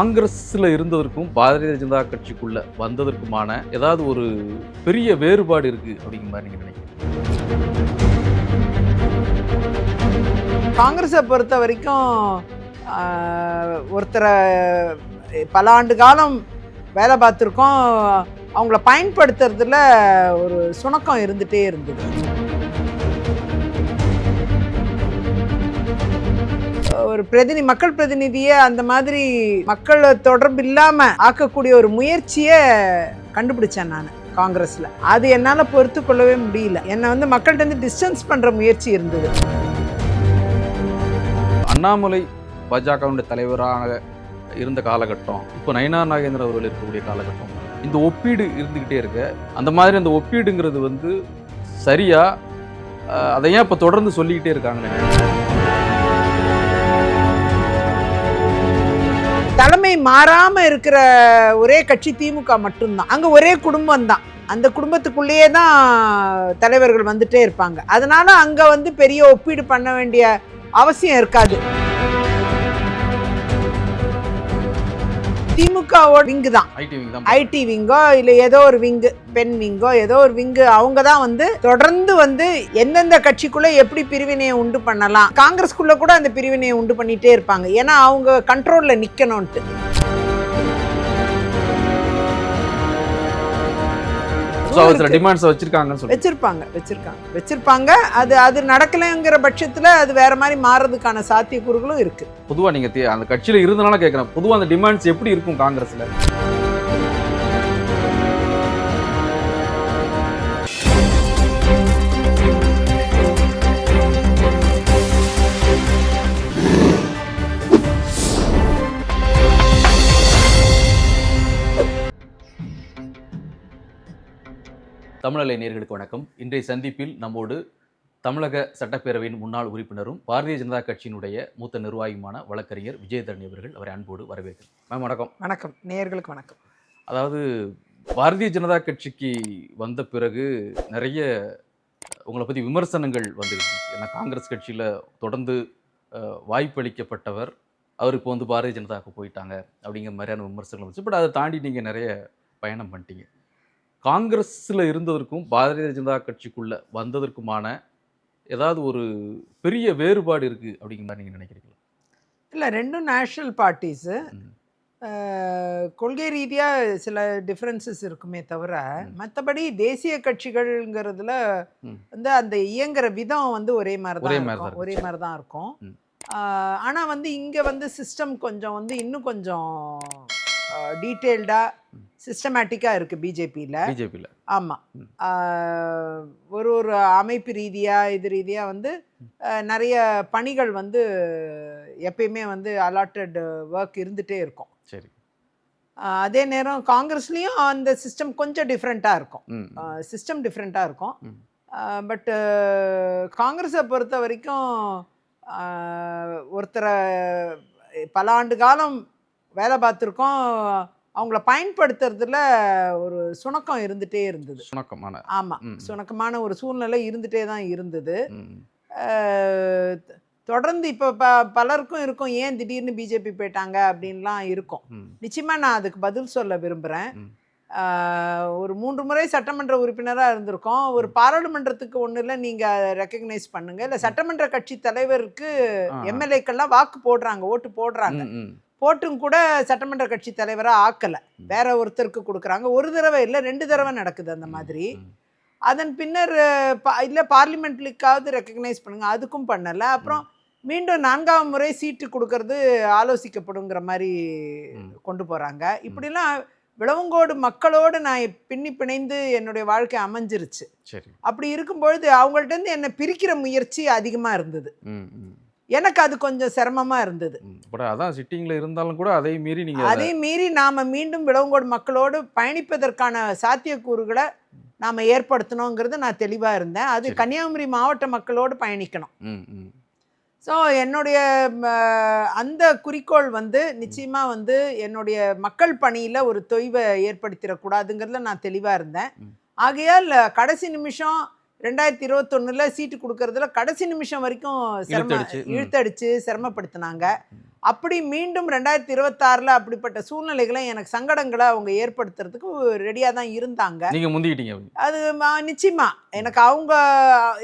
காங்கிரஸில் இருந்ததற்கும் பாரதிய ஜனதா கட்சிக்குள்ள வந்ததற்குமான ஏதாவது ஒரு பெரிய வேறுபாடு இருக்கு அப்படிங்கிற மாதிரி நீங்க நினைக்கிறீங்க? காங்கிரஸை பொறுத்த வரைக்கும் ஒருத்தரை பல ஆண்டு காலம் வேலை பார்த்துருக்கோம். அவங்கள பயன்படுத்துறதுல ஒரு சுணக்கம் இருந்துகிட்டே இருந்தது. ஒரு பிரதிநி மக்கள் பிரதிநிதியை அந்த மாதிரி மக்கள் தொடர்பு இல்லாமல் ஆக்கக்கூடிய ஒரு முயற்சியை கண்டுபிடிச்சேன் நான் காங்கிரஸில். அது என்னால் பொறுத்து கொள்ளவே முடியல. என்னை வந்து மக்கள்கிட்ட டிஸ்டன்ஸ் பண்ணுற முயற்சி இருந்தது. அண்ணாமலை பாஜகவுடைய தலைவராக இருந்த காலகட்டம் இப்போ நயனா நாகேந்திர அவர்கள் இருக்கக்கூடிய காலகட்டம் இந்த ஒப்பீடு இருந்துக்கிட்டே இருக்க. அந்த மாதிரி அந்த ஒப்பீடுங்கிறது வந்து சரியா அதை ஏன் இப்போ தொடர்ந்து சொல்லிக்கிட்டே இருக்காங்க நினைக்கிறீங்க? தலைமை மாறாம இருக்கிற ஒரே கட்சி திமுக மட்டும்தான். அங்க ஒரே குடும்பம் தான் அந்த குடும்பத்துக்குள்ளேயே தான் தலைவர்கள் வந்துட்டே இருப்பாங்க. அதனால அங்க வந்து பெரிய ஒப்பீடு பண்ண வேண்டிய அவசியம் இருக்காது. திமுகவோட விங்கு தான். ஐடி விங்கோ இல்லை ஏதோ ஒரு விங்கு பெண் விங்கோ ஏதோ ஒரு விங்கு அவங்க தான் வந்து தொடர்ந்து வந்து எந்தெந்த கட்சிக்குள்ள எப்படி பிரிவினையை உண்டு பண்ணலாம். காங்கிரஸ்குள்ள கூட அந்த பிரிவினையை உண்டு பண்ணிட்டே இருப்பாங்க. ஏன்னா அவங்க கண்ட்ரோல்ல நிக்கணும்ட்டு சில டிமாண்ட்ஸை வச்சிருக்காங்கன்னு சொல்லி வச்சிருப்பாங்க வச்சிருக்காங்க. வச்சிருப்பாங்க. அது அது நடக்கலைங்கிற பட்சத்துல அது வேற மாதிரி மாறுறதுக்கான சாத்தியக்கூறுகளும் இருக்கு. பொதுவா நீங்க தே- அந்த கட்சியில இருந்தனால கேட்குறேன் பொதுவா அந்த டிமாண்ட்ஸ் எப்படி இருக்கும் காங்கிரஸ்ல? தமிழலை நேர்களுக்கு வணக்கம். இன்றைய சந்திப்பில் நம்மோடு தமிழக சட்டப்பேரவையின் முன்னாள் உறுப்பினரும் பாரதிய ஜனதா கட்சியினுடைய மூத்த நிர்வாகியுமான வழக்கறிஞர் விஜயதரணி அவர்கள் அவரை அன்போடு வரவேற்கிறேன். மேம் வணக்கம். வணக்கம். நேயர்களுக்கு வணக்கம். அதாவது பாரதிய ஜனதா கட்சிக்கு வந்த பிறகு நிறைய உங்களை பற்றி விமர்சனங்கள் வந்துருக்கு. ஏன்னா காங்கிரஸ் கட்சியில் தொடர்ந்து வாய்ப்பளிக்கப்பட்டவர் அவர் இப்போ வந்து பாரதிய ஜனதாவுக்கு போயிட்டாங்க அப்படிங்கிற மாதிரியான விமர்சனங்கள் வந்துச்சு. பட் அதை தாண்டி நீங்கள் நிறைய பயணம் பண்ணிட்டீங்க. காங்கிரஸில் இருந்ததற்கும் பாரதிய ஜனதா கட்சிக்குள்ள வந்ததற்குமான ஏதாவது ஒரு பெரிய வேறுபாடு இருக்குது அப்படிங்கிற மாதிரி நீங்கள் நினைக்கிறீங்களா இல்ல ரெண்டும் நேஷனல் பார்ட்டிஸு. கொள்கை ரீதியா சில டிஃப்ரென்சஸ் இருக்குமே தவிர. மற்றபடி தேசிய கட்சிகள்ங்கிறதுல. வந்து அந்த இயங்குற விதம் வந்து ஒரே மாதிரி தான் இருக்கும் ஒரே. மாதிரி தான் இருக்கும் ம். ஆஹ் ஆனா வந்து இங்க வந்து சிஸ்டம் கொஞ்சம் வந்து இன்னும் கொஞ்சம் டீட்டெயில்டா ம். சிஸ்டமேட்டிக்கா இருக்கு பிஜேபியில் பிஜேபியில் ஆமாம். ஒரு ஒரு அமைப்பு ரீதியாக இது ரீதியாக வந்து நிறைய பணிகள் வந்து எப்பயுமே வந்து அலாட்டட் ஒர்க் இருந்துகிட்டே இருக்கும் சரி அதே நேரம் காங்கிரஸ்லேயும் அந்த சிஸ்டம் கொஞ்சம் டிஃப்ரெண்ட்டாக இருக்கும். சிஸ்டம் டிஃப்ரெண்ட்டாக இருக்கும். பட்டு காங்கிரஸை பொறுத்த வரைக்கும் ஒருத்தரை பல ஆண்டு காலம் வேலை பார்த்துருக்கோம். அவங்கள பயன்படுத்துறதுல ஒரு சுணக்கம் இருந்துகிட்டே இருந்தது. சுணக்கமான. ஆமாம். சுணக்கமான ஒரு சூழ்நிலை இருந்துகிட்டே தான் இருந்தது. தொடர்ந்து இப்போ ப பலருக்கும் இருக்கும். ஏன் திடீர்னு பிஜேபி போயிட்டாங்க அப்படின்லாம் இருக்கும். நிச்சயமாக நான் அதுக்கு பதில் சொல்ல விரும்புகிறேன். ஒரு மூன்று முறை சட்டமன்ற உறுப்பினராக இருந்திருக்கோம். ஒரு பாராளுமன்றத்துக்கு ஒன்றும் இல்லை நீங்கள் ரெக்கக்னைஸ் பண்ணுங்க. இல்லை சட்டமன்ற கட்சி தலைவருக்கு ஆ. எம்எல்ஏக்கெல்லாம் வாக்கு போடுறாங்க ஓட்டு போடுறாங்க. போட்டும் கூட சட்டமன்ற கட்சி தலைவராக ஆக்கலை. வேற ஒருத்தருக்கு கொடுக்குறாங்க. ஒரு தடவை இல்லை ரெண்டு தடவை நடக்குது அந்த மாதிரி. அதன் பின்னர் இல்ல பார்லிமெண்ட்லிக்காவது ரெக்கக்னைஸ் பண்ணுங்க. அதுக்கும் பண்ணல. அப்புறம் மீண்டும் நான்காவது முறை சீட்டு கொடுக்கறது ஆலோசிக்கப்படுங்கிற மாதிரி. கொண்டு போறாங்க. இப்படிலாம் விளவங்கோடு மக்களோடு நான் பின்னி பிணைந்து என்னுடைய வாழ்க்கை அமைஞ்சிருச்சு. சரி. அப்படி இருக்கும்பொழுது அவங்கள்ட்ட இருந்து என்னை பிரிக்கிற முயற்சி அதிகமா இருந்தது. எனக்கு அது கொஞ்சம் சிரமமா இருந்தது. அதான் சிட்டிங்ல இருந்தாலும் கூட அதை மீறி நீங்க அதை- மீறி நாம மீண்டும் விளவங்கோடு மக்களோடு பயணிப்பதற்கான சாத்தியக்கூறுகளை நாம ஏற்படுத்தணுங்கிறது நான் தெளிவா இருந்தேன். அது. கன்னியாகுமரி மாவட்ட மக்களோடு பயணிக்கணும். ஸோ என்னுடைய அந்த குறிக்கோள் வந்து நிச்சயமா வந்து என்னுடைய மக்கள் பணியில ஒரு தொய்வை ஏற்படுத்திடக்கூடாதுங்கிறதுல நான் தெளிவா இருந்தேன். ஆகையால் கடைசி நிமிஷம் ரெண்டாயிரத்தி இருபத்தொன்னுல சீட்டு கொடுக்கறதுல கடைசி நிமிஷம் வரைக்கும் சிரம இழுத்தடிச்சு, சிரமப்படுத்தினாங்க அப்படி மீண்டும் ரெண்டாயிரத்தி இருபத்தாறில் அப்படிப்பட்ட சூழ்நிலைகளை எனக்கு சங்கடங்களை அவங்க ஏற்படுத்துறதுக்கு ரெடியாக தான் இருந்தாங்க நீங்க முந்திக்கிட்டீங்க. அது ம- நிச்சயமா எனக்கு அவங்க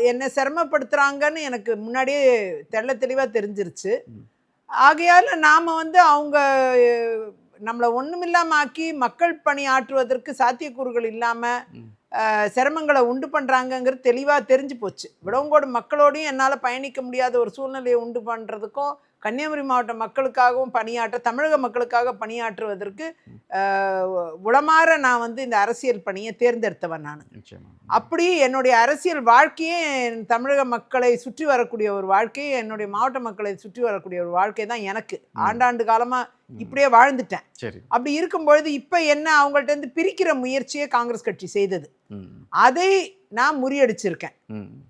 என்ன சிரமப்படுத்துறாங்கன்னு எனக்கு முன்னாடியே தெள்ள தெளிவா தெரிஞ்சிருச்சு. ஆகையால நாம வந்து அவங்க நம்மளை ஒண்ணுமில்லாம ஆக்கி மக்கள் பணி ஆற்றுவதற்கு சாத்தியக்கூறுகள் இல்லாம ம். அஹ், சிரமங்களை உண்டு பண்ணுறாங்கங்கிறது தெளிவாக தெரிஞ்சு போச்சு. விடவங்கோடு மக்களோடையும் என்னால் பயணிக்க முடியாத ஒரு சூழ்நிலையை உண்டு பண்ணுறதுக்கும் கன்னியாகுமரி மாவட்ட மக்களுக்காகவும் பணியாற்ற தமிழக மக்களுக்காக பணியாற்றுவதற்கு உளமாற நான் வந்து இந்த அரசியல் பணியை தேர்ந்தெடுத்தவன் நான். அப்படி என்னுடைய அரசியல் வாழ்க்கையே தமிழக மக்களை சுற்றி வரக்கூடிய ஒரு வாழ்க்கை என்னுடைய மாவட்ட மக்களை சுற்றி வரக்கூடிய ஒரு வாழ்க்கை தான் எனக்கு. ஆண்டாண்டு காலமா ம். இப்படியே வாழ்ந்துட்டேன். சரி. அப்படி இருக்கும்பொழுது இப்போ என்ன அவங்கள்ட்ட இருந்து பிரிக்கிற முயற்சியை காங்கிரஸ் கட்சி செய்தது. அதை நான் முறியடிச்சிருக்கேன்.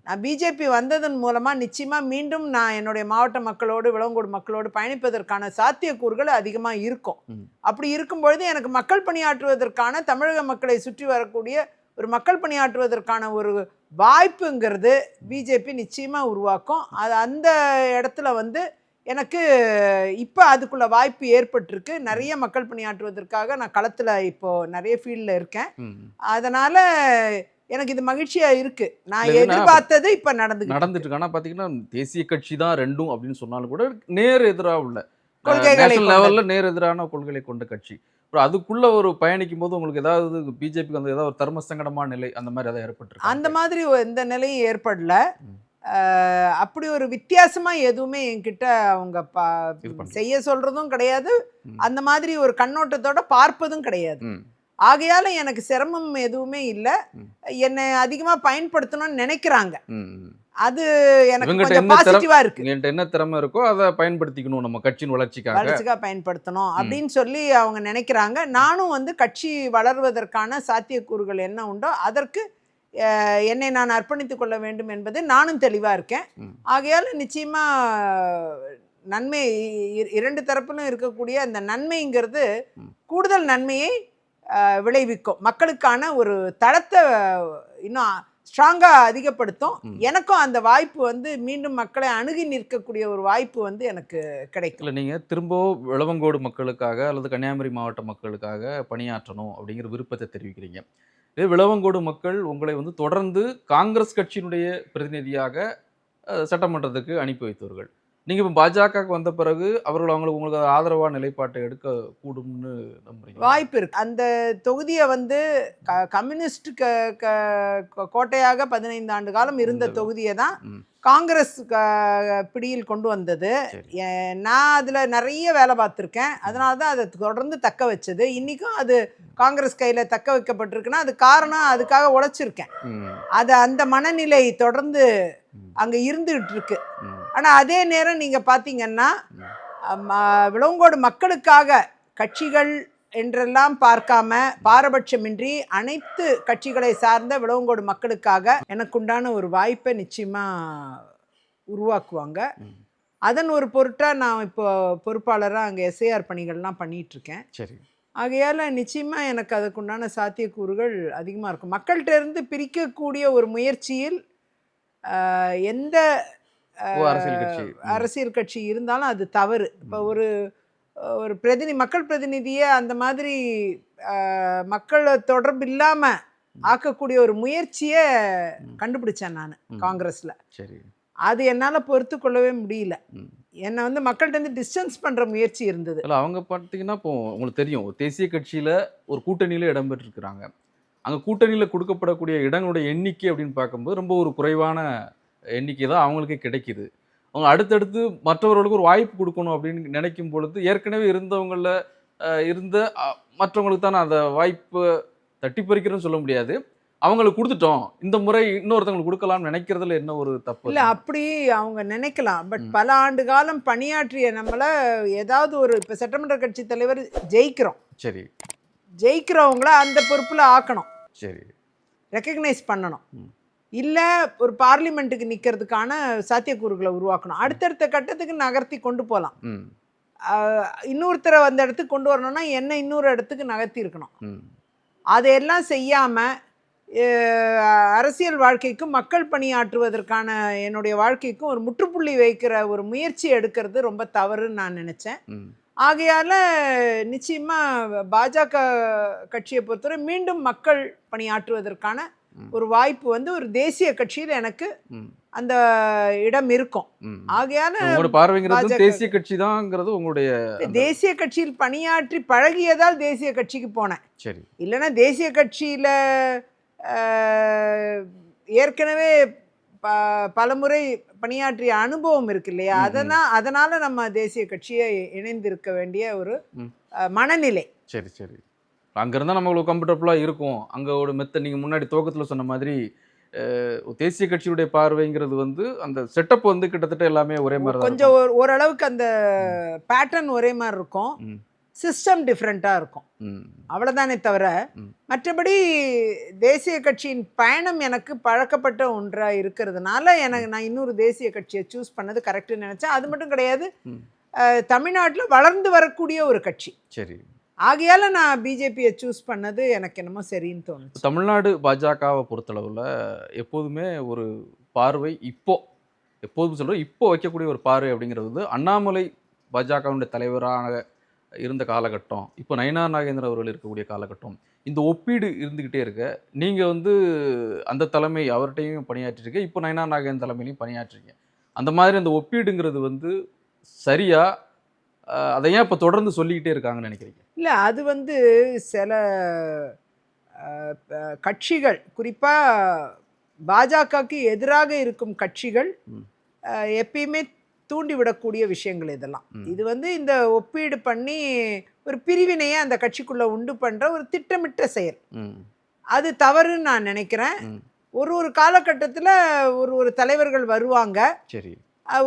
நான் பிஜேபி வந்ததன் மூலமா நிச்சயமா மீண்டும் நான் என்னுடைய மாவட்ட மக்களோடு விளங்கோடு மக்களோடு பயணிப்பதற்கான சாத்தியக்கூறுகள் அதிகமா இருக்கும். அப்படி இருக்கும் பொழுது எனக்கு மக்கள் பணியாற்றுவதற்கான தமிழக மக்களை சுற்றி வரக்கூடிய ஒரு மக்கள் பணியாற்றுவதற்கான ஒரு வாய்ப்புங்கிறது பிஜேபி நிச்சயமா உருவாக்கும். அது அந்த இடத்துல வந்து எனக்கு இப்போ அதுக்குள்ள வாய்ப்பு ஏற்பட்டிருக்கு. நிறைய மக்கள் பணியாற்றுவதற்காக நான் களத்தில் இப்போ நிறைய ஃபீல்டில் இருக்கேன். அதனால எனக்கு இது மகிழ்ச்சியா இருக்கு. நான் எதிர்பார்த்தது இப்ப நடந்து நடந்துட்டு இருக்கு. ஆனா பாத்தீங்கன்னா தேசிய கட்சி தான் ரெண்டும் அப்படின்னு சொன்னாலும் கூட நேர் எதிரா உள்ள நேஷனல். லெவல்ல நேர் எதிரான கொள்கைகளை கொண்ட கட்சி. அப்புறம் அதுக்குள்ள ஒரு பயணிக்கும் போது உங்களுக்கு ஏதாவது பிஜேபிக்கு வந்து ஏதாவது ஒரு தர்ம சங்கடமான நிலை அந்த மாதிரி ஏதாவது ஏற்பட்டு அந்த மாதிரி எந்த நிலையும் ஏற்படல. அப்படி ஒரு வித்தியாசமா எதுவுமே என்கிட்ட அவங்க. செய்ய சொல்றதும் கிடையாது. அந்த மாதிரி ஒரு கண்ணோட்டத்தோட பார்ப்பதும் கிடையாது. ஆகையால எனக்கு சிரமம் எதுவுமே இல்லை. என்னை அதிகமா பயன்படுத்தணும்னு நினைக்கிறாங்க. அது எனக்கு கொஞ்சம் பாசிட்டிவா இருக்கு எங்கள்கிட்ட என்ன திறமை இருக்கோ அதை பயன்படுத்திக்கணும் நம்ம கட்சியின் வளர்ச்சிக்காக வளர்ச்சிக்காக பயன்படுத்தணும் அப்படின்னு சொல்லி அவங்க நினைக்கிறாங்க நானும் வந்து கட்சி வளர்வதற்கான சாத்தியக்கூறுகள் என்ன உண்டோ அதற்கு என்னை நான் அர்ப்பணித்துக் கொள்ள வேண்டும் என்பது நானும் தெளிவாக இருக்கேன். ஆகையால் நிச்சயமா நன்மை இரண்டு தரப்பிலும் இருக்கக்கூடிய அந்த நன்மைங்கிறது. கூடுதல் நன்மையை விளைவிக்கும். மக்களுக்கான ஒரு தளத்தை இன்னும் ஸ்ட்ராங்காக அதிகப்படுத்தும். எனக்கும் அந்த வாய்ப்பு வந்து மீண்டும் மக்களை அணுகி நிற்கக்கூடிய ஒரு வாய்ப்பு வந்து எனக்கு கிடைக்கும். இல்லை நீங்கள் திரும்பவும் விளவங்கோடு மக்களுக்காக அல்லது கன்னியாகுமரி மாவட்ட மக்களுக்காக பணியாற்றணும் அப்படிங்கிற விருப்பத்தை தெரிவிக்கிறீங்க. இதே விளவங்கோடு மக்கள் உங்களை வந்து தொடர்ந்து காங்கிரஸ் கட்சியினுடைய பிரதிநிதியாக சட்டமன்றத்துக்கு அனுப்பி வைத்தவர்கள். நீங்கள் இப்போ பாஜகவுக்கு வந்த பிறகு அவர்கள் அவங்களுக்கு உங்களுக்கு ஆதரவான நிலைப்பாட்டை எடுக்க கூடும்னு நம்புறீங்க. வாய்ப்பு இருக்கு. அந்த தொகுதியை வந்து க- கம்யூனிஸ்ட் க- க- கோட்டையாக பதினைந்து ஆண்டு காலம் இருந்த. தொகுதியை தான். காங்கிரஸ் பிடியில் கொண்டு வந்தது. நான் அதில் நிறைய வேலை பார்த்துருக்கேன். அதனால தான் அதை தொடர்ந்து தக்க வச்சது. இன்றைக்கும் அது காங்கிரஸ் கையில் தக்க வைக்கப்பட்டிருக்குன்னா அது காரணம் அதுக்காக உழைச்சிருக்கேன். அது அந்த மனநிலை தொடர்ந்து அங்கே இருந்துகிட்டு இருக்கு. ஆனால் அதே நேரம் நீங்கள் பார்த்தீங்கன்னா விளங்கோடு மக்களுக்காக கட்சிகள் என்றெல்லாம் பார்க்காம பாரபட்சமின்றி அனைத்து கட்சிகளை சார்ந்த விளவங்கோடு மக்களுக்காக எனக்குண்டான ஒரு வாய்ப்பை நிச்சயமா உருவாக்குவாங்க. அதன் ஒரு பொருட்டாக நான் இப்போ பொறுப்பாளராக அங்கே எஸ்ஐஆர் பணிகள்லாம் பண்ணிட்டு இருக்கேன் சரி. ஆகையால் நிச்சயமாக எனக்கு அதுக்குண்டான சாத்தியக்கூறுகள் அதிகமாக இருக்கும். மக்கள்கிட்ட இருந்து பிரிக்கக்கூடிய ஒரு முயற்சியில் எந்த அரசியல் கட்சி. ம். அரசியல் கட்சி இருந்தாலும் அது தவறு இப்போ. ஒரு ஒரு பிரதிநி மக்கள் பிரதிநிதியை அந்த மாதிரி மக்கள் தொடர்பு இல்லாமல் ஆக்கக்கூடிய ஒரு முயற்சியை. கண்டுபிடிச்சேன் நான். காங்கிரஸில் சரி அது என்னால் பொறுத்து கொள்ளவே முடியல என்னை வந்து மக்கள்கிட்ட இருந்து டிஸ்டன்ஸ் பண்ணுற முயற்சி இருந்தது இல்லை அவங்க பார்த்தீங்கன்னா இப்போ உங்களுக்கு தெரியும் ஒரு தேசிய கட்சியில் ஒரு கூட்டணியில் இடம்பெற்றிருக்கிறாங்க அங்கே கூட்டணியில் கொடுக்கப்படக்கூடிய இடங்களுடைய எண்ணிக்கை அப்படின்னு பார்க்கும்போது ரொம்ப ஒரு குறைவான எண்ணிக்கை தான் அவங்களுக்கே கிடைக்குது. அவங்க அடுத்தடுத்து மற்றவர்களுக்கு ஒரு வாய்ப்பு கொடுக்கணும் அப்படின்னு நினைக்கும் பொழுது ஏற்கனவே இருந்தவங்கள அஹ், இருந்த மற்றவங்களுக்கு தான் அந்த வாய்ப்பு தட்டி பறிக்கிறேன்னு சொல்ல முடியாது. அவங்களுக்கு கொடுத்துட்டோம். இந்த முறை இன்னொருத்தவங்களுக்கு கொடுக்கலாம்னு நினைக்கிறதுல என்ன ஒரு தப்பு? இல்லை? அப்படி அவங்க நினைக்கலாம். பட். பல ஆண்டு காலம் பணியாற்றிய நம்மளை ஏதாவது ஒரு இப்போ சட்டமன்ற கட்சி தலைவர் ஜெயிக்கிறோம். சரி. ஜெயிக்கிறவங்கள அந்த பொறுப்பில் ஆக்கணும். சரி. ரெக்கக்னைஸ் பண்ணணும். இல்லை ஒரு பார்லிமெண்ட்டுக்கு நிற்கிறதுக்கான சாத்தியக்கூறுகளை உருவாக்கணும். அடுத்தடுத்த கட்டத்துக்கு நகர்த்தி கொண்டு போகலாம் இன்னொருத்தரை அந்த இடத்துக்கு கொண்டு வரணும்னா என்ன இன்னொரு இடத்துக்கு நகர்த்தி இருக்கணும். அதையெல்லாம் செய்யாமல் அரசியல் வாழ்க்கைக்கும் மக்கள் பணியாற்றுவதற்கான என்னுடைய வாழ்க்கைக்கும் ஒரு முற்றுப்புள்ளி வைக்கிற ஒரு முயற்சி எடுக்கிறது ரொம்ப தவறுன்னு நான் நினச்சேன். ஆகையால நிச்சயமா பாஜக கட்சியை பொறுத்தவரை மீண்டும் மக்கள் பணியாற்றுவதற்கான. ஒரு வாய்ப்பு வந்து ஒரு தேசிய கட்சியில் எனக்கு அந்த இடம் இருக்கும். பார்வைங்கிறது பாஜக தேசிய கட்சி தாங்கிறது உங்களுடைய தேசிய கட்சியில் பணியாற்றி பழகியதால் தேசிய கட்சிக்கு போனேன். சரி. இல்லைன்னா தேசிய கட்சியில் ஏற்கனவே ப பலமுறை பணியாற்றிய அனுபவம் இருக்கு இல்லையா. அதனால் அதனால நம்ம தேசிய கட்சியை இணைந்திருக்க வேண்டிய ஒரு மனநிலை. சரி சரி. அங்க இருந்தா நம்ம இவ்வளவு கம்ஃபர்டபுளா இருக்கும். அங்க ஒரு மெத்த நீங்க முன்னாடி துவக்கத்துல சொன்ன மாதிரி தேசிய கட்சியுடைய பார்வைங்கிறது வந்து அந்த செட்டப் வந்து கிட்டத்தட்ட எல்லாமே ஒரே மாதிரி கொஞ்சம் ஒரு ஓரளவுக்கு அந்த பேட்டர்ன் ஒரே மாதிரி இருக்கும். சிஸ்டம் டிஃப்ரெண்ட்டாக இருக்கும். அவ்வளோதானே தவிர. மற்றபடி தேசிய கட்சியின் பயணம் எனக்கு பழக்கப்பட்ட ஒன்றாக இருக்கிறதுனால எனக்கு நான் இன்னொரு தேசிய கட்சியை சூஸ் பண்ணது கரெக்டுன்னு நினச்சேன். அது மட்டும் கிடையாது. தமிழ்நாட்டில் வளர்ந்து வரக்கூடிய ஒரு கட்சி. சரி. ஆகையால் நான் பிஜேபியை சூஸ் பண்ணது எனக்கு என்னமோ சரின்னு தோணுச்சு. தமிழ்நாடு பாஜகவை பொறுத்தளவில் எப்போதுமே ஒரு பார்வை இப்போ எப்போதும் சொல்கிறோம் இப்போ வைக்கக்கூடிய ஒரு பார்வை அப்படிங்கிறது வந்து அண்ணாமலை பாஜகவுடைய தலைவராக இருந்த காலகட்டம் இப்போ நயனா நாகேந்திரன் அவர்கள் இருக்கக்கூடிய காலகட்டம் இந்த ஒப்பீடு இருந்துக்கிட்டே இருக்க நீங்கள் வந்து அந்த தலைமை அவர்கிட்டையும் பணியாற்றிருக்க இப்போ நயனா நாகேந்திரன் தலைமையிலையும் பணியாற்றிருக்கீங்க. அந்த மாதிரி அந்த ஒப்பீடுங்கிறது வந்து சரியாக அதை ஏன் இப்போ தொடர்ந்து சொல்லிக்கிட்டே இருக்காங்கன்னு நினைக்கிறீங்க? இல்லை அது வந்து சில கட்சிகள் குறிப்பாக பாஜகவுக்கு எதிராக இருக்கும் கட்சிகள் எப்பயுமே தூண்டிவிடக்கூடிய விஷயங்கள் இதெல்லாம். இது வந்து இந்த ஒப்பீடு பண்ணி ஒரு பிரிவினையை அந்த கட்சிக்குள்ளே உண்டு பண்ணுற ஒரு திட்டமிட்ட செயல். அது தவறுன்னு நான் நினைக்கிறேன். ஒரு ஒரு காலகட்டத்தில் ஒரு ஒரு தலைவர்கள் வருவாங்க. சரி.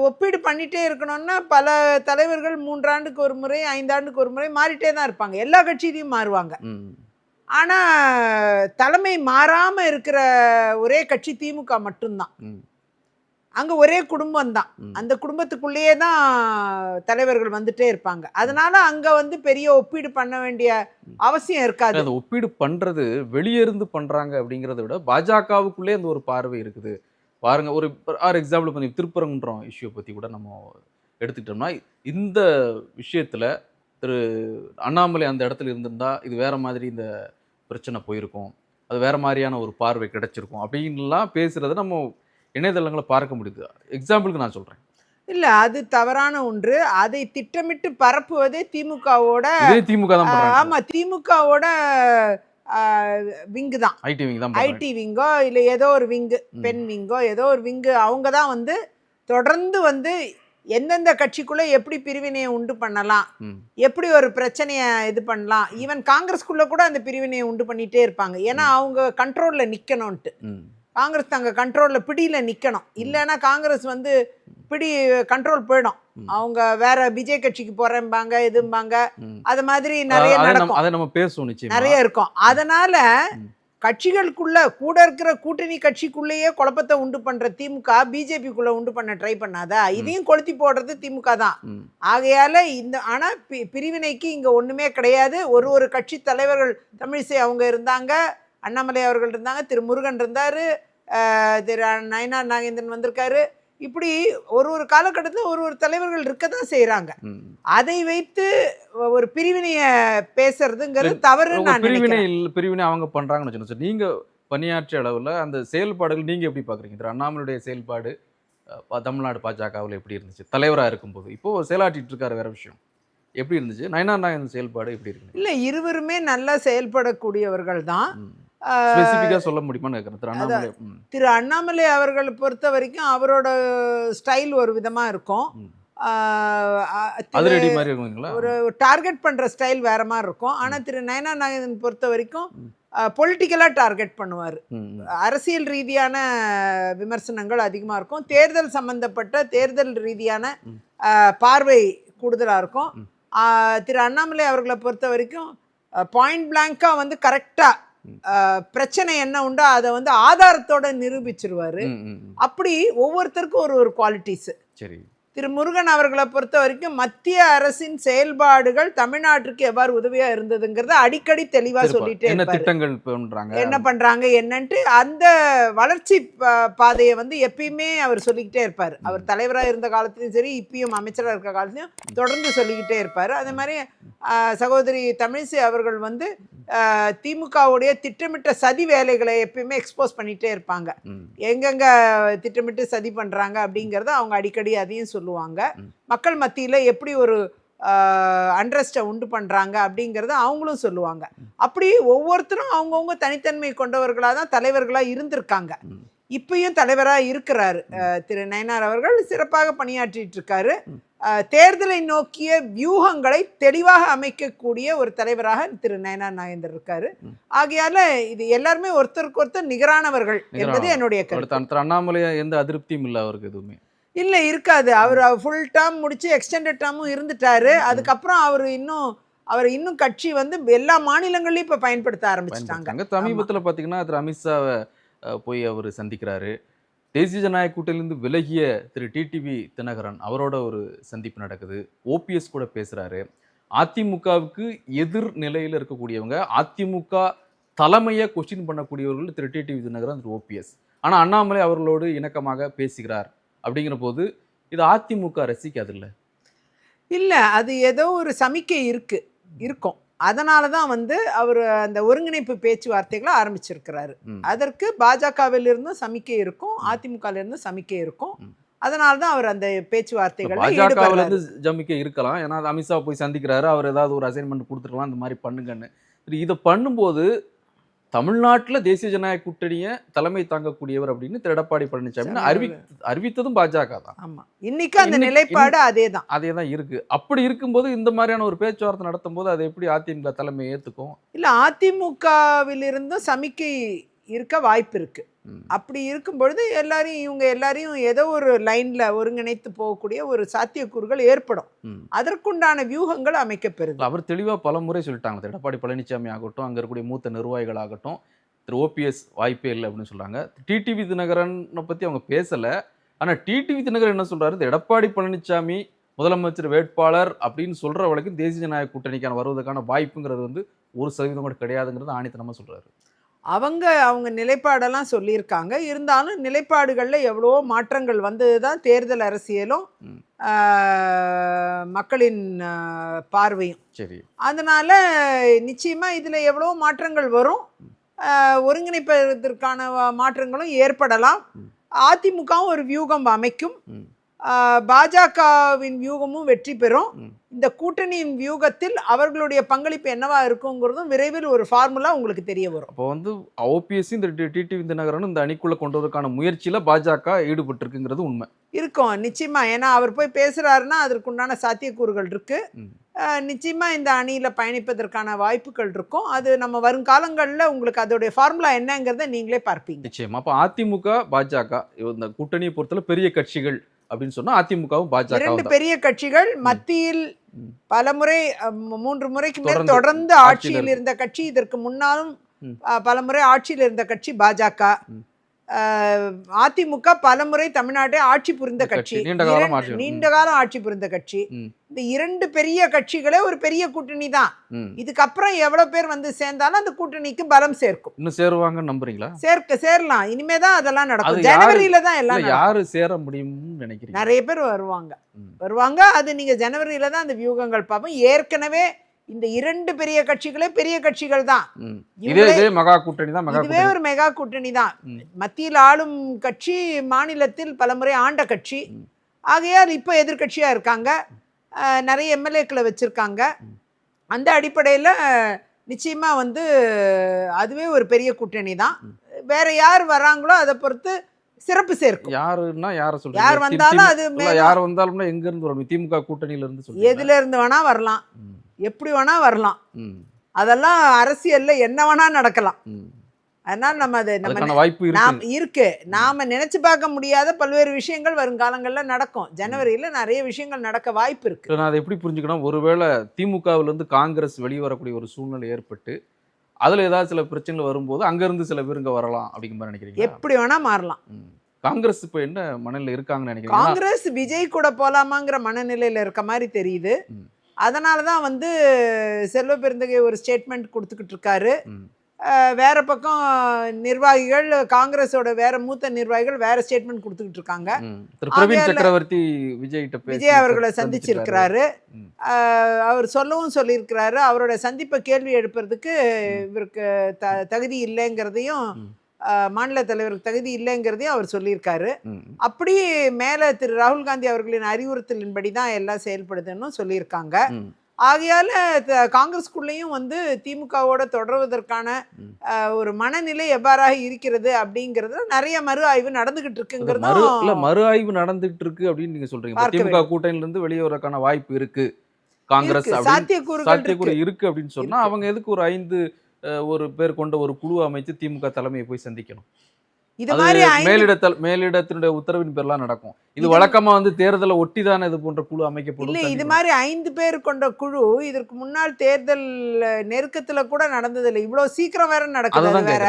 ஒப்பீடு பண்ணிட்டே இருக்கணும்னா பல தலைவர்கள் மூன்றாண்டுக்கு ஒரு முறை ஐந்தாண்டுக்கு ஒரு முறை மாறிட்டே தான் இருப்பாங்க. எல்லா கட்சியிலையும் மாறுவாங்க. ஆனால் தலைமை மாறாமல் இருக்கிற ஒரே கட்சி திமுக மட்டும்தான். அங்கே ஒரே குடும்பம் தான். அந்த குடும்பத்துக்குள்ளேயே தான் தலைவர்கள் வந்துட்டே இருப்பாங்க. அதனால அங்கே வந்து பெரிய ஒப்பீடு பண்ண வேண்டிய அவசியம் இருக்காது. அந்த ஒப்பீடு பண்றது வெளியே இருந்து பண்றாங்க அப்படிங்கிறத விட பாஜகவுக்குள்ளே அந்த ஒரு பார்வை இருக்குது. பாருங்க ஒரு ஆர் எக்ஸாம்பிள் பண்ணி திருப்பரங்குன்றம் இஷ்யூ பத்தி கூட நம்ம எடுத்துக்கிட்டோம்னா இந்த விஷயத்துல திரு அண்ணாமலை அந்த இடத்துல இருந்திருந்தா இது வேற மாதிரி இந்த பிரச்சனை போயிருக்கும். அது வேற மாதிரியான ஒரு பார்வை கிடைச்சிருக்கும். அப்படின்லாம் பேசுறத நம்ம இணையதளங்களை பார்க்க முடியுது. எக்ஸாம்பிளுக்கு நான் சொல்றேன். இல்லை அது தவறான ஒன்று. அதை திட்டமிட்டு பரப்புவதே திமுகவோட திமுக ஆமாம் திமுகவோட விங்கு தான். ஐடி விங் தான் பண்றாங்க ஐடி விங்கோ இல்லை ஏதோ ஒரு விங்கு. பெண் விங்கோ ஏதோ ஒரு விங்கு அவங்க தான் வந்து தொடர்ந்து வந்து எந்தெந்த கட்சிக்குள்ளே எப்படி பிரிவினையை உண்டு பண்ணலாம். எப்படி ஒரு பிரச்சனையை இது பண்ணலாம் ஈவன் காங்கிரஸ்குள்ளே கூட அந்த பிரிவினையை உண்டு பண்ணிகிட்டே இருப்பாங்க. ஏன்னா அவங்க கண்ட்ரோலில் நிற்கணும்ன்ட்டு காங்கிரஸ் தங்க கண்ட்ரோலில் பிடியில் நிற்கணும் இல்லைன்னா காங்கிரஸ் வந்து பிடி கண்ட்ரோல் போயிடும். அவங்க வேற விஜய் கட்சிக்கு போறேன்பாங்க இதும்பாங்க. அது மாதிரி நிறைய நடக்கும். அதை நம்ம பேசுவோம் நிறைய இருக்கும். அதனால. கட்சிகளுக்குள்ள கூட இருக்கிற கூட்டணி கட்சிக்குள்ளேயே குழப்பத்தை உண்டு பண்ற திமுக பிஜேபிக்குள்ள உண்டு பண்ண ட்ரை பண்ணாதா? இதையும் கொளுத்தி போடுறது திமுக தான். ஆகையால இந்த ஆனா பிரிவினைக்கு இங்க ஒண்ணுமே கிடையாது. ஒரு ஒரு கட்சி தலைவர்கள் தமிழிசை அவங்க இருந்தாங்க அண்ணாமலை அவர்கள் இருந்தாங்க திரு முருகன் இருந்தாரு திரு நயனார் நாகேந்திரன் வந்திருக்காரு. இப்படி ஒரு ஒரு காலகட்டத்தில் ஒரு ஒரு தலைவர்கள் இருக்க தான் செய்கிறாங்க அதை வைத்து ஒரு பிரிவினையை பேசுறதுங்கிறது நான் பிரிவினை பிரிவினை அவங்க பண்றாங்கன்னு வச்சுக்கோங்க சார். நீங்க பணியாற்றிய அளவுல அந்த செயல்பாடுகள் நீங்க எப்படி பாக்குறீங்க? திரு அண்ணாமலையுடைய செயல்பாடு தமிழ்நாடு பாஜகவில் எப்படி இருந்துச்சு? தலைவரா இருக்கும்போது. இப்போ செயலாற்றிட்டு இருக்காரு வேற விஷயம். எப்படி இருந்துச்சு? நயனார் நாயகன் செயல்பாடு எப்படி இருக்கு? இல்லை இருவருமே நல்லா செயல்படக்கூடியவர்கள் தான் ஸ்பெசிஃபிக்கா சொல்ல முடியுமான்னு கேட்கறேன் திரு அண்ணாமலை ம், திரு அண்ணாமலை அவர்களை பொறுத்த வரைக்கும் அவரோட ஸ்டைல் ஒரு விதமாக இருக்கும். ஒரு டார்கெட் பண்ணுற ஸ்டைல் வேற மாதிரி இருக்கும். ஆனால் திரு நயனா நாகேந்திரன் பொறுத்த வரைக்கும். பொலிட்டிக்கலாக டார்கெட் பண்ணுவார். அரசியல் ரீதியான விமர்சனங்கள் அதிகமாக இருக்கும். தேர்தல் சம்பந்தப்பட்ட தேர்தல் ரீதியான பார்வை கூடுதலாக இருக்கும். திரு அண்ணாமலை அவர்களை பொறுத்த வரைக்கும் பாயிண்ட் பிளாங்காக வந்து கரெக்டாக. பிரச்சனை என்ன உண்டோ அதை வந்து ஆதாரத்தோட நிரூபிச்சிருவாரு. அப்படி ஒவ்வொருத்தருக்கும் ஒரு ஒரு குவாலிட்டிஸ் சரி. திரு முருகன் அவர்களை பொறுத்த வரைக்கும் மத்திய அரசின் செயல்பாடுகள் தமிழ்நாட்டிற்கு எவ்வாறு உதவியா இருந்ததுங்கிறத அடிக்கடி தெளிவா சொல்லிட்டே என்ன இருப்பாரு. திட்டங்கள் பண்றாங்க? என்ன பண்றாங்க என்னன்ட்டு அந்த வளர்ச்சி பாதையை வந்து எப்பயுமே அவர் சொல்லிக்கிட்டே இருப்பார். அவர் தலைவராக இருந்த காலத்துலயும் சரி இப்பயும் அமைச்சராக இருக்க காலத்துலயும் தொடர்ந்து சொல்லிக்கிட்டே இருப்பார். அதே மாதிரி சகோதரி தமிழிசை அவர்கள் வந்து திமுகவுடைய திட்டமிட்ட சதி வேலைகளை எப்பயுமே எக்ஸ்போஸ் பண்ணிட்டே இருப்பாங்க. எங்கெங்க திட்டமிட்டு சதி பண்றாங்க அப்படிங்கறத அவங்க அடிக்கடி அதையும் சொல்லுவாங்க. ம். மக்கள் மத்தியில எப்படி ஒரு அண்ட்ரஸ்ட்டை உண்டு பண்றாங்க அப்படிங்கறத அவங்களும் சொல்லுவாங்க. அப்படி ஒவ்வொருத்தரும் அவங்கவுங்க தனித்தன்மை கொண்டவர்களாக தான் தலைவர்களாக இருந்திருக்காங்க. இப்பயும் தலைவராக இருக்கிறாரு திரு நயனார் அவர்கள். சிறப்பாக பணியாற்றிட்டு இருக்காரு தேர்தலை நோக்கிய வியூகங்களை தெளிவாக அமைக்கக்கூடிய ஒரு தலைவராக திரு நயனார் நாகேந்தர் இருக்காரு. ஆகையால இது எல்லாருமே ஒருத்தருக்கு ஒருத்தர் நிகரானவர்கள் என்பது. என்னுடைய கருத்து. அண்ணாமலையா எந்த அதிருப்தியும் இல்லை அவருக்கு எதுவுமே. இல்ல இருக்காது. அவர் ஃபுல் டேர்ம் முடிச்சு எக்ஸ்டெண்டட் டேர்மும் இருந்துட்டாரு. அதுக்கப்புறம் அவர் இன்னும் அவர் இன்னும் கட்சி வந்து எல்லா மாநிலங்களையும் இப்ப பயன்படுத்த ஆரம்பிச்சிட்டாங்க. சமீபத்துல பாத்தீங்கன்னா திரு அமித்ஷாவை போய் அவர் சந்திக்கிறாரு. தேசிய ஜனநாயக கூட்டணியிலிருந்து விலகிய திரு டிடிவி தினகரன் அவரோட ஒரு சந்திப்பு நடக்குது. ஓபிஎஸ் கூட பேசுறாரு. அதிமுகவுக்கு எதிர் நிலையில இருக்கக்கூடியவங்க அதிமுக தலைமையை கொஸ்டின் பண்ணக்கூடியவர்கள் திரு டிடிவி தினகரன் திரு ஓபிஎஸ் ஆனா அண்ணாமலை அவர்களோடு இணக்கமாக பேசுகிறார். அப்படிங்கிற போது இது அதிமுக ரசிக்காது இல்ல இல்ல அது ஏதோ ஒரு சமிக்கை இருக்கு இருக்கும். அதனால தான் வந்து அவர் அந்த ஒருங்கிணைப்பு பேச்சுவார்த்தைகளை ஆரம்பிச்சிருக்கிறாரு. அதற்கு பாஜகவில் இருந்தும் சமிக்கை இருக்கும் அதிமுகவில் இருந்தும் சமிக்கை இருக்கும். அதனால தான் அவர் அந்த இருந்து ஜமிக்க இருக்கலாம். ஏன்னா அமித்ஷா போய் சந்திக்கிறாரு அவர் ஏதாவது ஒரு அசைன்மெண்ட் கொடுத்துருக்கலாம் இந்த மாதிரி பண்ணுங்கன்னு. இதை பண்ணும்போது தமிழ்நாட்டுல தேசிய ஜனநாயக கூட்டணியை தலைமை தாங்கக்கூடியவர் அப்படின்னு திரு எடப்பாடி பழனிசாமி அறிவி அறிவித்ததும் பாஜக தான். ஆமா. இன்னைக்கு அந்த நிலைப்பாடு அதே தான் அதே தான் இருக்கு. அப்படி இருக்கும்போது இந்த மாதிரியான ஒரு பேச்சுவார்த்தை நடத்தும் போது அதை எப்படி அதிமுக தலைமை ஏத்துக்கும்? இல்ல அதிமுகவில் இருந்தும் சமிக்கை இருக்க வாய்ப்பு இருக்கு. ம். அப்படி இருக்கும் பொழுது எல்லாரையும் இவங்க எல்லாரையும் ஏதோ ஒரு லைன்ல ஒருங்கிணைத்து போகக்கூடிய ஒரு சாத்தியக்கூறுகள் ஏற்படும். அதற்குண்டான வியூகங்கள் அமைக்கப்பெறுது அவர் தெளிவா பல முறை சொல்லிட்டாங்க. திரு எடப்பாடி பழனிசாமி ஆகட்டும் அங்க இருக்கக்கூடிய மூத்த நிர்வாகிகள் ஆகட்டும் திரு ஓபிஎஸ் வாய்ப்பே இல்லை அப்படின்னு சொல்றாங்க. டிடிவி தினகரனை பத்தி அவங்க பேசல. ஆனா டிடிவி தினகரன் என்ன இந்த எடப்பாடி பழனிசாமி முதலமைச்சர் வேட்பாளர் அப்படின்னு சொல்ற வரைக்கும் தேசிய ஜனநாயக கூட்டணிக்கான வருவதற்கான வாய்ப்புங்கிறது வந்து ஒரு சதவீதம் கூட கிடையாதுங்கிறது ஆணித்தனமா சொல்றாரு. அவங்க அவங்க நிலைப்பாடெல்லாம் சொல்லியிருக்காங்க. இருந்தாலும் நிலைப்பாடுகளில் எவ்வளவோ மாற்றங்கள் வந்தது தான் தேர்தல் அரசியலும் மக்களின் பார்வையும். சரி. அதனால நிச்சயமா இதுல எவ்வளவோ மாற்றங்கள் வரும். ஒருங்கிணைப்பதற்கான மாற்றங்களும் ஏற்படலாம். அதிமுகவும் ஒரு வியூகம் அமைக்கும். பாஜகவின் வியூகமும் வெற்றி பெறும். இந்த கூட்டணியின் வியூகத்தில் அவர்களுடைய பங்களிப்பு என்னவா இருக்குங்கிறதும் விரைவில் ஒரு ஃபார்முலா உங்களுக்கு தெரிய வரும். அப்போ வந்து ஓபிஎஸ் இந்த டிடிவி தினகரனும் இந்த அணிக்குள்ள கொண்டு வரதுக்கான முயற்சியில பாஜக ஈடுபட்டு இருக்குங்கிறது உண்மை. இருக்கும் நிச்சயமா. ஏன்னா அவர் போய் பேசுறாருன்னா அதற்குண்டான சாத்தியக்கூறுகள் இருக்கு. நிச்சயமா இந்த அணியில பயணிப்பதற்கான வாய்ப்புகள் இருக்கும். அது நம்ம வருங்காலங்களில் உங்களுக்கு அதோடைய ஃபார்முலா என்னங்கிறத நீங்களே பார்ப்பீங்க. நிச்சயமா. அப்ப அதிமுக பாஜக இந்த கூட்டணியை பொறுத்தல பெரிய கட்சிகள் அப்படின்னு சொன்னா அதிமுகவும் பாஜக இரண்டு பெரிய கட்சிகள் மத்தியில் ம். பலமுறை அஹ், மூ- மூன்று முறைக்கு மேல் தொடர்ந்து ஆட்சியில் இருந்த. கட்சி இதற்கு முன்னாலும் ம். அஹ், பலமுறை ஆட்சியில் இருந்த கட்சி பாஜக. அதிமுக பலமுறை தமிழ்நாட்டை ஆட்சி புரிந்த கட்சி. நீண்ட காலம் ஆட்சி- புரிந்த கட்சி. இந்த இரண்டு பெரிய கட்சிகளே ஒரு பெரிய கூட்டணி தான். இதுக்கப்புறம் எவ்வளவு பேர் வந்து சேர்ந்தாலும் அந்த கூட்டணிக்கு பலம் சேர்க்கும் இன்னும் சேருவாங்கன்னு நம்புறீங்களா சேர்க்க சேரலாம் இனிமே தான் அதெல்லாம் அது நடக்கும் ஜனவரியில தான் எல்லாம். யாரு சேர முடியும்னு நினைக்கிறீங்க நிறைய பேர் வருவாங்க. வருவாங்க அது நீங்க ஜனவரியில தான் அந்த வியூகங்கள் பார்ப்போம் ஏற்கனவே இந்த இரண்டு பெரிய கட்சிகளே பெரிய கட்சிகள் தான். மகா கூட்டணி தான் இதுவே ஒரு மெகா கூட்டணி தான். மத்தியில் ஆளும் கட்சி மாநிலத்தில் பலமுறை ஆண்ட கட்சி. ஆகையால் இப்போ எதிர்க்கட்சியா இருக்காங்க. நிறைய எம்எல்ஏக்களை வச்சிருக்காங்க. அந்த அடிப்படையில் நிச்சயமா வந்து அதுவே ஒரு பெரிய கூட்டணி தான். வேற யார் வராங்களோ அதை பொறுத்து சிறப்பு சேர்க்கும். யாருன்னா யார சொல்றீங்க யார் வந்தாலும் அது யார் வந்தாலும்னா எங்க இருந்து வரும்? திமுக கூட்டணியில இருந்து எதுல இருந்து வேணா வரலாம். எப்படி வேணா வரலாம். அதெல்லாம் அரசியல்ல என்ன வேணா நடக்கலாம். அதனால நம்ம அது நம்ம வாய்ப்பு நாம் இருக்கு. நாம நினைச்சு பார்க்க முடியாத பல்வேறு விஷயங்கள் வருங்காலங்கள்ல நடக்கும். ஜனவரியில நிறைய விஷயங்கள் நடக்க வாய்ப்பு இருக்கு. இல்ல, நான் அதை எப்படி புரிஞ்சுக்கணும்? ஒருவேளை திமுகவுல இருந்து காங்கிரஸ் வெளியே வரக்கூடிய ஒரு சூழ்நிலை ஏற்பட்டு அதுல ஏதாவது சில பிரச்சனைகள் வரும்போது அங்க இருந்து சில பேர் இங்க வரலாம் அப்படிங்கிற மாதிரி நினைக்கிறீங்க எப்படி வேணா மாறலாம். காங்கிரஸ் இப்போ என்ன மனநிலை இருக்காங்கன்னு நினைக்கிறீங்க காங்கிரஸ் விஜய் கூட போலாமாங்கிற மனநிலையில இருக்க மாதிரி தெரியுது. அதனால தான் வந்து செல்வ பெருந்தகை ஒரு ஸ்டேட்மெண்ட் கொடுத்துக்கிட்டு இருக்காரு. வேற பக்கம் நிர்வாகிகள் காங்கிரஸோட வேற மூத்த நிர்வாகிகள் வேற ஸ்டேட்மெண்ட் கொடுத்துக்கிட்டு இருக்காங்க. பிரவீன் சக்கரவர்த்தி பேசி விஜய் அவர்களை. சந்திச்சிருக்கிறாரு. அவர் சொல்லவும் சொல்லியிருக்கிறாரு. அவரோட சந்திப்பை கேள்வி எழுப்புறதுக்கு இவருக்கு த தகுதி இல்லைங்கிறதையும் மாநில தலைவருக்கு தகுதி இல்லைங்கிறதையும் அவர் சொல்லியிருக்காரு. அப்படி மேலே திரு ராகுல் காந்தி அவர்களின் அறிவுறுத்தலின்படி தான் எல்லாம் செயல்படுதுன்னு சொல்லியிருக்காங்க. ஆகையால காங்கிரஸ்குள்ளேயும் வந்து திமுகவோட தொடர்வதற்கான ஒரு மனநிலை எவ்வாறாக இருக்கிறது அப்படிங்கிறதுல நிறைய மறு ஆய்வு நடந்துகிட்டு மறு இல்ல மறு ஆய்வு நடந்துட்டு இருக்கு அப்படின்னு நீங்க சொல்றீங்க திமுக கூட்டணியில இருந்து வெளியே வரக்கான வாய்ப்பு இருக்கு காங்கிரஸ் சாத்தியக்கூறு இருக்கு. அப்படின்னு சொன்னா. அவங்க எதுக்கு ஒரு ஐந்து ஒரு பேர் கொண்ட ஒரு குழு அமைச்சு திமுக தலைமையை போய் சந்திக்கணும். மேலிடத்தல் மேலிடத்தினுடைய உத்தரவின் பேர்லாம் நடக்கும். இது வழக்கமா வந்து தேர்தலை ஒட்டி தானே இது போன்ற குழு அமைக்கப்படும் இல்ல இது. மாதிரி ஐந்து பேர் கொண்ட குழு இதற்கு முன்னாள் தேர்தல் நெருக்கத்துல கூட நடந்ததில்லை. இவ்வளவு சீக்கிரம் வேற நடக்குது வேற.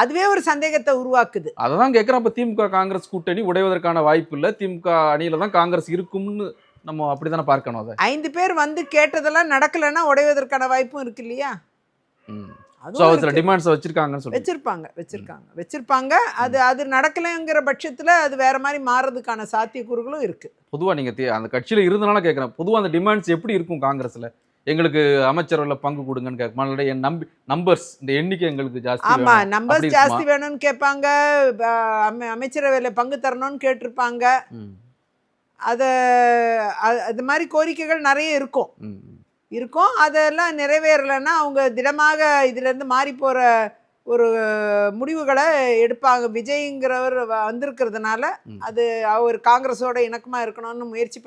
அதுவே ஒரு சந்தேகத்தை உருவாக்குது. அததான் கேட்கிறேன் அப்ப திமுக காங்கிரஸ் கூட்டணி உடைவதற்கான வாய்ப்பு இல்ல. திமுக அணியில தான் காங்கிரஸ் இருக்கும்னு நம்ம அப்படித்தானே பார்க்கணும் அதை. ஐந்து பேர் வந்து கேட்டதெல்லாம் நடக்கலைன்னா உடைவதற்கான வாய்ப்பும் இருக்கு இல்லையா. ஸோ. டிமாண்ட்ஸ் வச்சிருக்காங்கன்னு சொல்லி வச்சிருப்பாங்க வச்சிருக்காங்க. வச்சிருப்பாங்க. அது அது நடக்கலைங்கிற பட்சத்துல அது வேற மாதிரி மாறதுக்கான சாத்தியக்கூறுகளும் இருக்கு. பொதுவா நீங்க தே- அந்த கட்சியில இருந்தனால கேட்கறேன் பொதுவா அந்த டிமாண்ட்ஸ் எப்படி இருக்கும் காங்கிரஸ்ல? எங்களுக்கு அமைச்சரவையில பங்கு கொடுங்கன்னு கேட்க என் நம்பி நம்பர்ஸ் இந்த எண்ணிக்கை எங்களுக்கு ஜாஸ்தி ஆமா வேணும். நம்பர்ஸ் ஜாஸ்தி? வேணும்னு கேட்பாங்க. அமைச்சரவையில பங்கு தரணும்னு கேட்டிருப்பாங்க. அத அது மாதிரி கோரிக்கைகள் நிறைய இருக்கும். இருக்கும் அதெல்லாம் நிறைவேறலைன்னா அவங்க திடமாக இதுல இருந்து மாறி போற ஒரு முடிவுகளை எடுப்பாங்க விஜய்ங்கிறவர் வந்திருக்கிறதுனால. அது அவர் காங்கிரஸோட இணக்கமா இருக்கணும்னு முயற்சி.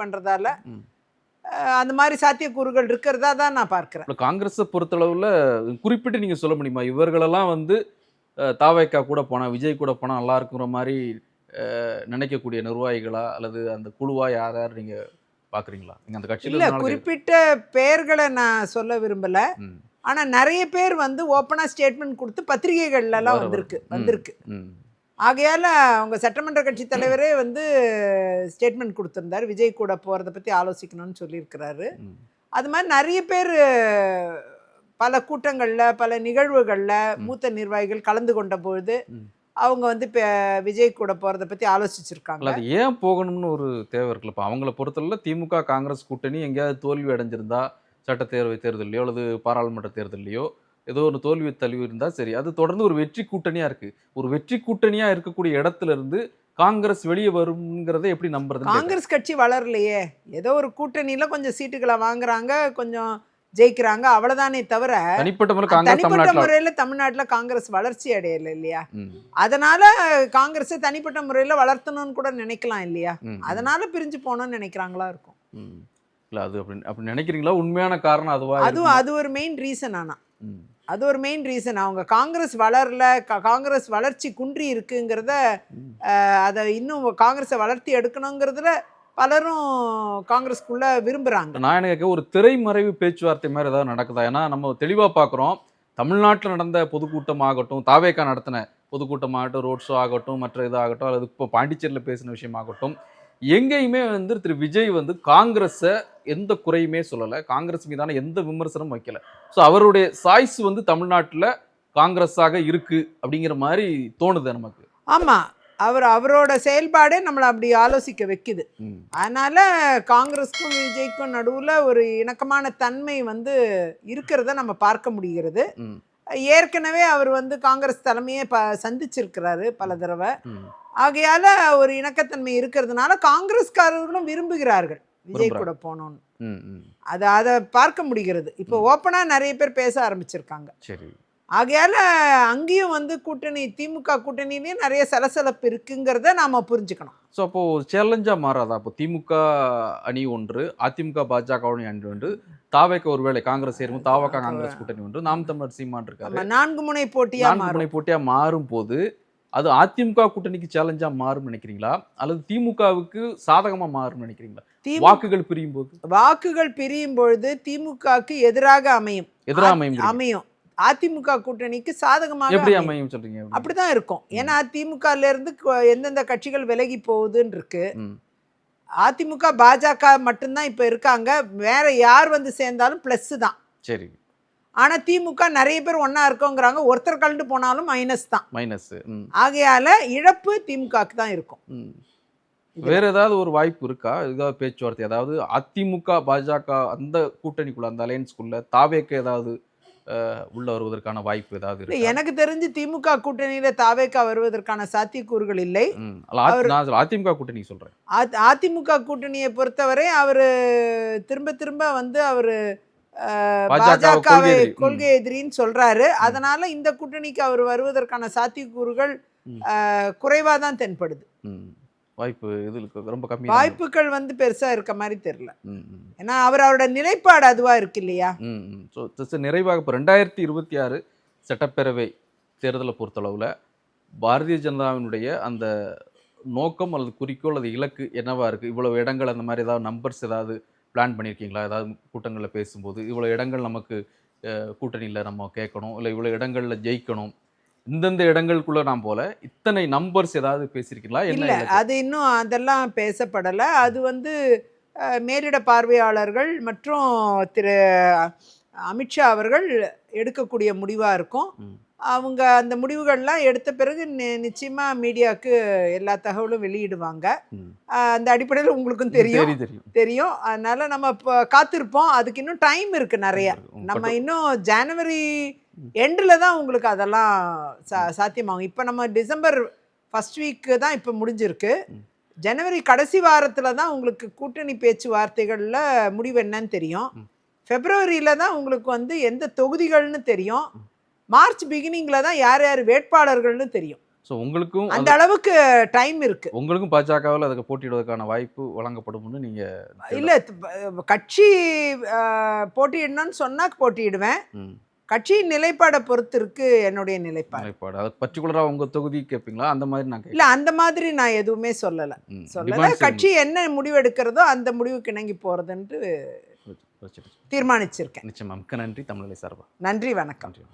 அஹ், அந்த மாதிரி சாத்தியக்கூறுகள் இருக்கிறதா தான் நான் பார்க்கிறேன் காங்கிரஸை பொறுத்தளவுல குறிப்பிட்டு நீங்க சொல்ல முடியுமா இவர்களெல்லாம் வந்து தாவேக்கா கூட போனா விஜய் கூட போனா நல்லா இருக்குற மாதிரி நினைக்கக்கூடிய நிர்வாகிகளா அல்லது அந்த குழுவா யார் யார் நீங்க பாக்குறீங்களா நீங்க அந்த கட்சியில இல்ல குறிப்பிட்ட பெயர்களை நான் சொல்ல விரும்பல கேக்குறேன். ம், ஆனா நிறைய பேர் வந்து ஓப்பனா ஸ்டேட்மெண்ட் கொடுத்து பத்திரிகைகள்ல எல்லாம் வர- வந்திருக்கு. வந்திருக்கு ஆகையால அவங்க சட்டமன்ற கட்சி தலைவரே வந்து ஸ்டேட்மெண்ட் கொடுத்திருந்தாரு விஜய் கூட போறத பத்தி ஆலோசிக்கணும்னு சொல்லியிருக்கிறாரு. அது மாதிரி நிறைய பேர் பல கூட்டங்கள்ல பல நிகழ்வுகள்ல. மூத்த நிர்வாகிகள் கலந்து கொண்ட பொழுது. அவங்க வந்து இப்ப விஜய் கூட போறத பத்தி ஆலோசிச்சிருக்காங்க. அது ஏன் போகணும்னு ஒரு தேவை இருக்குல்ல? இப்போ அவங்கள பொறுத்தவரை திமுக காங்கிரஸ் கூட்டணி எங்கேயாவது தோல்வி அடைஞ்சிருந்தா சட்டப்பேரவை தேர்தலையோ அல்லது பாராளுமன்ற தேர்தலையோ ஏதோ ஒரு தோல்வி தழுவி இருந்தா சரி. அது தொடர்ந்து ஒரு வெற்றி கூட்டணியா இருக்கு. ஒரு வெற்றி கூட்டணியா இருக்கக்கூடிய இடத்துல இருந்து காங்கிரஸ் வெளியே வருங்கிறத எப்படி நம்புறது காங்கிரஸ் கட்சி வளரலையே. ஏதோ ஒரு கூட்டணியில கொஞ்சம் சீட்டுகளை வாங்குறாங்க. கொஞ்சம் ஜெயிக்கிறாங்க. அவ்வளவுதானே தவிர தனிப்பட்ட முறையில தமிழ்நாட்டுல காங்கிரஸ் வளர்ச்சி அடையல இல்லையா? அதனால காங்கிரஸை தனிப்பட்ட முறையில வளர்த்தணும்னு கூட நினைக்கலாம் இல்லையா? அதனால பிரிஞ்சு போகணும்னு நினைக்கிறாங்களா இருக்கும். இல்ல அது அப்படி அப்படி நினைக்கிறீங்களா? உண்மையான காரணம் அதுவா இருக்குமா? அது ஒரு மெயின் ரீசன் ஆனா. அது ஒரு மெயின் ரீசன் அவங்க காங்கிரஸ் வளரல காங்கிரஸ் வளர்ச்சி குன்றி இருக்குங்கிறத அதை இன்னும் காங்கிரஸை வளர்த்தி எடுக்கணுங்கிறதுல பலரும் காங்கிரஸ்க்குள்ள விரும்புறாங்க. நான் என்ன கேட்க ஒரு திரைமறைவு பேச்சுவார்த்தை மாதிரி ஏதாவது நடக்குதா? ஏன்னா நம்ம தெளிவாக பார்க்குறோம் தமிழ்நாட்டில் நடந்த பொதுக்கூட்டம் ஆகட்டும் தாவேக்கா நடத்தின பொதுக்கூட்டம் ஆகட்டும் ரோட் ஷோ ஆகட்டும் மற்ற இதாகட்டும் அல்லது இப்போ பாண்டிச்சேரியில் பேசின விஷயமாகட்டும் எங்கேயுமே வந்து திரு விஜய் வந்து காங்கிரஸை எந்த குறையுமே சொல்லலை. காங்கிரஸ் மீதான எந்த விமர்சனமும் வைக்கல. ஸோ அவருடைய சாய்ஸ் வந்து தமிழ்நாட்டில் காங்கிரஸாக இருக்கு அப்படிங்கிற மாதிரி தோணுது நமக்கு. ஆமா. அவர் அவரோட செயல்பாடே நம்மளை அப்படி ஆலோசிக்க வைக்குது. அதனால காங்கிரஸ்க்கும் விஜய்க்கும் நடுவுல ஒரு இணக்கமான தன்மை வந்து இருக்கிறத நம்ம பார்க்க முடிகிறது. ஏற்கனவே அவர் வந்து காங்கிரஸ் தலைமையை ப சந்திச்சிருக்கிறாரு பல தடவை. ஆகையால ஒரு இணக்கத்தன்மை இருக்கிறதுனால காங்கிரஸ்காரர்களும் விரும்புகிறார்கள் விஜய் கூட ம். அதை அதை பார்க்க முடிகிறது. இப்போ ஓப்பனா நிறைய பேர் பேச ஆரம்பிச்சிருக்காங்க. சரி. ஆகையால அங்கேயும் வந்து கூட்டணி திமுக கூட்டணியிலேயும் நிறைய சலசலப்பு இருக்குங்கிறத நாம புரிஞ்சுக்கணும். ஸோ அப்போ சேலஞ்சா மாறாதா? அப்போ திமுக அணி ஒன்று அதிமுக பாஜக அணி அணி ஒன்று தாவேக்க ஒருவேளை காங்கிரஸ் சேரும் தாவக காங்கிரஸ் கூட்டணி ஒன்று நாம் தமிழர் சீமான் இருக்காரு. நம்ம நான்கு முனை போட்டியா நான்கு முனை போட்டியா மாறும் போது அது அதிமுக கூட்டணிக்கு சேலஞ்சா மாறும் நினைக்கிறீங்களா? அல்லது திமுகவுக்கு சாதகமா மாறும் நினைக்கிறீங்களா? வாக்குகள் பிரியும் போது? வாக்குகள் பிரியும் பொழுது திமுகவுக்கு எதிராக அமையும். எதிராக அமையும். அமையும். அதிமுக கூட்டணிக்கு சாதகமாக எப்படி அமையும். அமையும் சொல்றீங்க? அப்படிதான் இருக்கும். ஏன்னா திமுகல இருந்து எந்தெந்த கட்சிகள் விலகி போகுதுன்னு இருக்கு. அதிமுக பாஜக மட்டும்தான் இப்ப இருக்காங்க. வேற யார் வந்து சேர்ந்தாலும் பிளஸ் தான். சரி. ஆனா திமுக நிறைய பேர் ஒண்ணா இருக்கோங்கிறாங்க. ஒருத்தர் கலந்து போனாலும் மைனஸ் தான். மைனஸ் ஆகையால இழப்பு திமுகக்கு தான் இருக்கும். வேற ஏதாவது ஒரு வாய்ப்பு இருக்கா? ஏதாவது பேச்சுவார்த்தை? அதாவது அதிமுக பாஜக அந்த கூட்டணிக்குள்ள அந்த அலையன்ஸ்குள்ள தாவேக்கு ஏதாவது உள்ள வருவதற்கான வாய்ப்பு ஏதாவது எனக்கு தெரிஞ்சு திமுக கூட்டணியில தாவேக்கா வருவதற்கான சாத்தியக்கூறுகள் இல்லை. அதிமுக கூட்டணி சொல்றேன். அதிமுக கூட்டணியை பொறுத்தவரை அவரு திரும்ப திரும்ப வந்து அவரு பாஜகவை கொள்கை எதிரின்னு சொல்றாரு. அதனால இந்த கூட்டணிக்கு அவர் வருவதற்கான சாத்தியக்கூறுகள் ம். குறைவா தான் தென்படுது. வாய்ப்பு இது ரொம்ப கம்மி வாய்ப்புகள் வந்து பெருசா இருக்க மாதிரி ம். ஏன்னா அவர் அவரோட நிலைப்பாடு அதுவா இருக்கு இல்லையா? ஸோ ஜஸ்ட் நிறைவாக இப்போ ரெண்டாயிரத்தி இருபத்தி ஆறு சட்டப்பேரவை தேர்தலை பொறுத்தளவில் பாரதிய ஜனதாவினுடைய அந்த நோக்கம் அல்லது குறிக்கோள் அல்லது இலக்கு என்னவா இருக்குது இவ்வளவு இடங்கள் அந்த மாதிரி ஏதாவது நம்பர்ஸ் ஏதாவது பிளான் பண்ணியிருக்கீங்களா ஏதாவது கூட்டங்களில் பேசும்போது இவ்வளோ இடங்கள் நமக்கு கூட்டணியில் நம்ம கேட்கணும். இல்லை இவ்வளோ இடங்களில் ஜெயிக்கணும். இந்தந்த இடங்களுக்குள்ள நாம் போல. இத்தனை நம்பர்ஸ் ஏதாவது பேசியிருக்கீங்களா இல்ல? அது இன்னும் அதெல்லாம் பேசப்படல. அது வந்து மேலிட பார்வையாளர்கள் மற்றும் திரு அமித்ஷா அவர்கள் எடுக்கக்கூடிய முடிவா இருக்கும். அவங்க அந்த முடிவுகள்லாம் எடுத்த பிறகு நி- நிச்சயமா மீடியாவுக்கு எல்லா தகவலும் வெளியிடுவாங்க. அந்த அடிப்படையில் உங்களுக்கும் தெரியும். தெரியும் அதனால நம்ம இப்போ காத்திருப்போம். அதுக்கு இன்னும் டைம் இருக்கு நிறைய. நம்ம இன்னும் ஜனவரி எண்டில் தான் உங்களுக்கு அதெல்லாம் சா சாத்தியமாகும். இப்போ நம்ம டிசம்பர் ஃபர்ஸ்ட் வீக்கு தான் இப்போ முடிஞ்சிருக்கு. ஜனவரி கடைசி வாரத்தில் தான் உங்களுக்கு கூட்டணி பேச்சுவார்த்தைகளில் முடிவு என்னன்னு தெரியும். ஃபெப்ரவரியில் தான் உங்களுக்கு வந்து எந்த தொகுதிகள்னு தெரியும். மார்ச் பிகினிங்கில் தான் யார் யார் வேட்பாளர்கள்னு தெரியும். ஸோ உங்களுக்கும் அந்த அளவுக்கு டைம் இருக்கு. உங்களுக்கும் பாஜகவில் அதுக்கு போட்டியிடுவதற்கான வாய்ப்பு வழங்கப்படும்னு நீங்க இல்லை கட்சி போட்டியிடணும்னு சொன்னால் போட்டியிடுவேன். கட்சியின் நிலைப்பாடை பொறுத்து இருக்கு என்னுடைய நிலைப்பாடு. நிலைப்பாடு. அது பர்டிகுலரா உங்க தொகுதி கேட்பீங்களா அந்த மாதிரி நான் இல்ல அந்த மாதிரி நான் எதுவுமே சொல்லல. சொல்லல. கட்சி என்ன முடிவு எடுக்கிறதோ அந்த முடிவுக்கு இணங்கி வச்சுட்டு. தீர்மானிச்சிருக்கேன். நிச்சயமா. மிக்க நன்றி. தமிழலை சார்பா. நன்றி வணக்கம். நன்றி